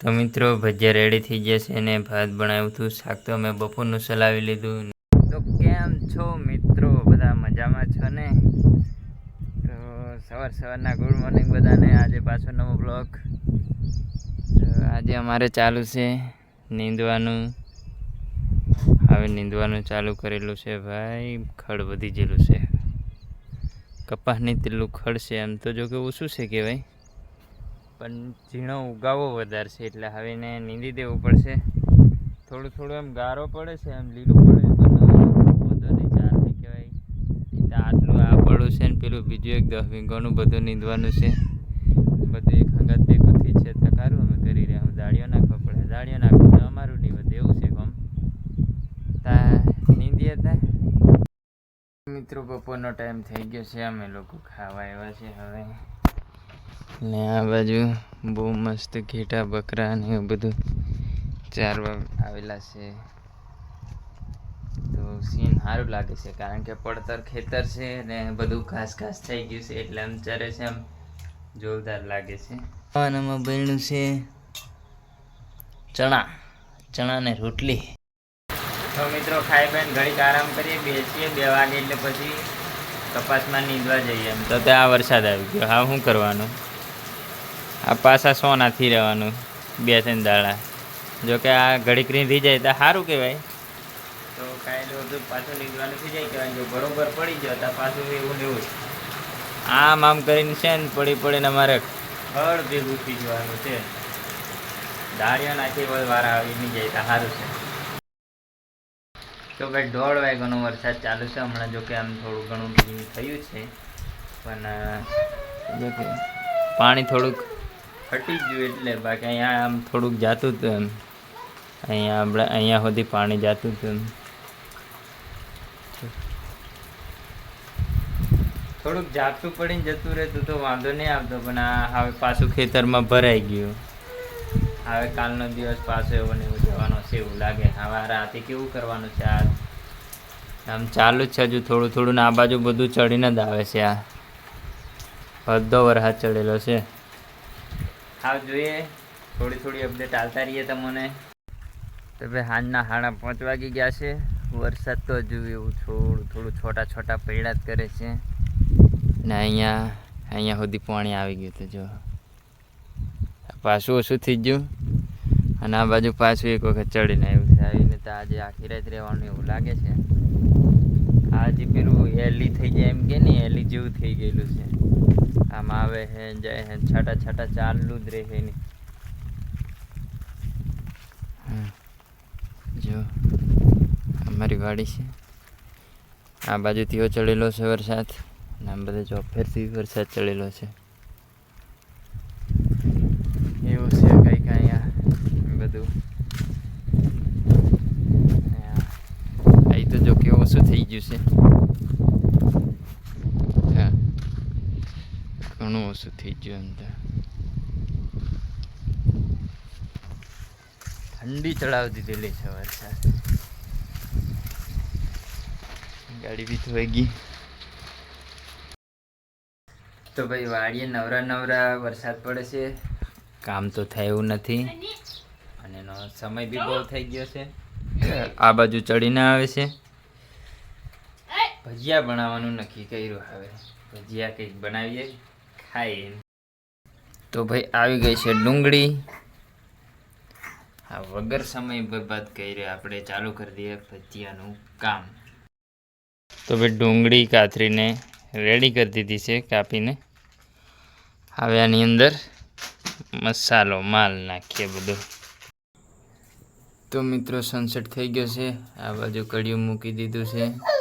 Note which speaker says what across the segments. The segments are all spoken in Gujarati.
Speaker 1: તો મિત્રો, ભજીયા રેડી થઈ ગયા છે અને ભાત બનાવ્યું હતું. શાક તો અમે બપોરનું ચલાવી લીધું. તો કેમ છો મિત્રો? બધા મજામાં છો ને? તો સવાર સવારના ગુડ મોર્નિંગ બધાને. આજે પાછો નવો બ્લોગ આજે અમારે ચાલુ છે નીંદવાનું. હવે નીંદવાનું ચાલુ કરેલું છે ભાઈ. ખડ વધી ગયેલું છે. કપાસની તેલું ખડ છે એમ તો જો કે ઓછું છે કહેવાય. પણ ઝીણો ઉગાવો વધારે છે એટલે હવે એને નીંદી દેવું પડશે. થોડું થોડું એમ ગારો પડે છે, એમ લીલું પડે. પણ વધુ કહેવાય. આટલું આ પડું છે ને પેલું બીજું એક દસ વીઘાનું બધું નીંદવાનું છે. બધું એક હંગાત ભેગું થઈ છે. તો સારું અમે કરી રહ્યા હું દાળીઓ નાખવા પડે. દાળીઓ નાખવું તો અમારું નહીં બધું એવું છે કોમ. તા નીંદીએ તા. મિત્રો, બપોરનો ટાઈમ થઈ ગયો છે. અમે લોકો ખાવા આવ્યા છે હવે. ને આ બાજુ બહુ મસ્ત ઘેટા, બકરા ને એવું બધું ચારવા આવેલા છે. તો સીન સારું લાગે છે, કારણ કે પડતર ખેતર છે ને બધું ઘાસ ઘાસ થઈ ગયું છે, એટલે આમ ચરે છે આમ જોરદાર લાગે છે. ખાવાનામાં બન્યું છે ચણા ચણા ને રોટલી. તો મિત્રો ખાઈ બેન ઘડીક આરામ કરીએ, બેસીએ, બે વાગે એટલે પછી કપાસમાં નીંદવા જઈએ એમ. તો ત્યાં વરસાદ આવી ગયો. હા, શું કરવાનું? આ પાછા સોનાથી રહેવાનું બે ત્રણ દાડા. જો કે આ ઘડીક રીંધી જાય તો સારું કહેવાય. તો કાંઈ બધું પાછું નીકળવાનું થઈ જાય કહેવાય જો બરોબર પડી જાય તો પાછું એવું લેવું આમ આમ કરીને છે ને પડી પડીને અમારે ફળ ભેગું થઈ જવાનું છે. દાળિયા નાખી વારા આવી નહીં જાય તો સારું છે. તો ભાઈ દોઢ વાગ્યાનો વરસાદ ચાલુ છે હમણાં જો કે આમ થોડું ઘણું ધીમું થયું છે. પણ પાણી થોડુંક હટી ગયું એટલે બાકી અહીંયા આમ થોડુંક જાતું હતું એમ. અહીંયા આપણે અહીંયા સુધી પાણી જાતું હતું થોડુંક જાતું પડીને જતું રહેતું તો વાંધો નહીં આવતો, પણ આ હવે પાછું ખેતરમાં ભરાઈ ગયું. હવે કાલનો દિવસ પાછો એવો ને એવો જવાનો છે એવું લાગે. હવે રાતે કેવું કરવાનું છે આ? આમ ચાલુ જ છે હજુ થોડું થોડું ને આ બાજુ બધું ચડીને જ આવે છે આ. બધો વરસાદ ચડેલો છે. હા જોઈએ. થોડી થોડી અપડેટ આવતા રહીએ તમને. તો ભાઈ સાંજના સાડા પાંચ વાગી ગયા છે. વરસાદ તો હજુ એવું થોડું થોડું છોટા છોટા પડ્યા જ કરે છે. ને અહીંયા અહીંયા સુધી પાણી આવી ગયું હતું, જો. પાછું ઓછું થઈ ગયું. અને આ બાજુ પાછું એક વખત ચડીને આવ્યું છે. આવીને તો આજે આખી રાત રહેવાનું એવું લાગે છે. આજે પેલું એલી થઈ જાય એમ કે નહીં એલી જેવું થઈ ગયેલું છે. આમ આવે હે જાય હે છાટા છાટા ચાલુ જ રહે નહીં હમ. જો અમારી વાડી છે. આ બાજુથી ચડેલો છે વરસાદ અને આમ બધા ચોફેરથી વરસાદ ચડેલો છે. એવું છે કંઈક અહીંયા બધું અહીં તો જો કે ઓછું થઈ ગયું છે હા ઘણું ઓછું થઈ ગયું એમ ઠંડી ચડાવી દીધેલી છે વરસાદ ગાડી બી ધોઈ ગઈ તો ભાઈ વાડીએ નવરા નવરા વરસાદ પડે છે. કામ તો થાય એવું નથી. અને એનો સમય બી બહુ થઈ ગયો છે. આ બાજુ ચડીને આવે છે. ભજીયા બનાવવાનું નક્કી કર્યું હવે. ભજીયા કંઈક બનાવીએ, ખાઈએ. તો ભાઈ આવી ગઈ છે ડુંગળી. આ વગર સમય બરબાદ કર્યો, આપણે ચાલુ કરી દઈએ ભજીયાનું કામ. તો ભાઈ ડુંગળી કાતરીને રેડી કરી દીધી છે કાપીને. હવે આની અંદર મસાલો, માલ નાખીએ બધો. તો મિત્રો સનસેટ થઈ ગયો છે. આ બાજુ કડિયું મૂકી દીધું છે.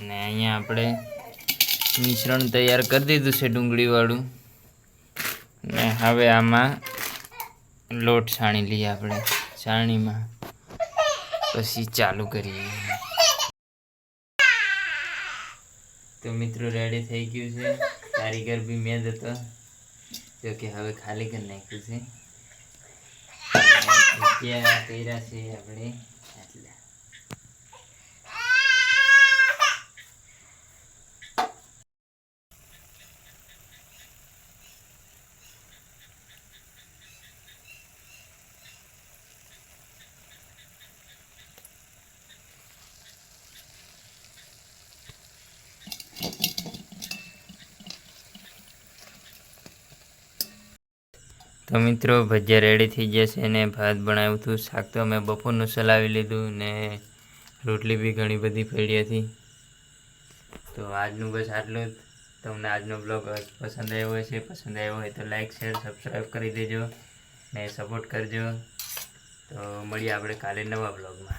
Speaker 1: અને અહીંયા આપણે મિશ્રણ તૈયાર કરી દીધું છે ડુંગળીવાળું. ને હવે આમાં લોટ છાણી લઈએ આપણે છાણીમાં. પછી ચાલુ કરીએ. તો મિત્રો રેડી થઈ ગયું છે. કારીગર બી મેં જ હતો. જો કે હવે ખાલી કરી નાખ્યું છે. કર્યા છે આપણે આટલા તો મિત્રો, ભજીયા રેડી થઈ છે ને ભાત બનાવ્યું હતું. શાક તો અમે બપોરનું ચલાવી લીધું ને રોટલી બી ઘણી બધી પડી હતી. તો આજનું બસ આટલું જ. તમને આજનો બ્લોગ પસંદ આવ્યો હોય છે પસંદ આવ્યો હોય તો લાઇક શેર સબસ્ક્રાઈબ કરી દેજો ને સપોર્ટ કરજો. તો મળીએ આપણે કાલે નવા બ્લોગમાં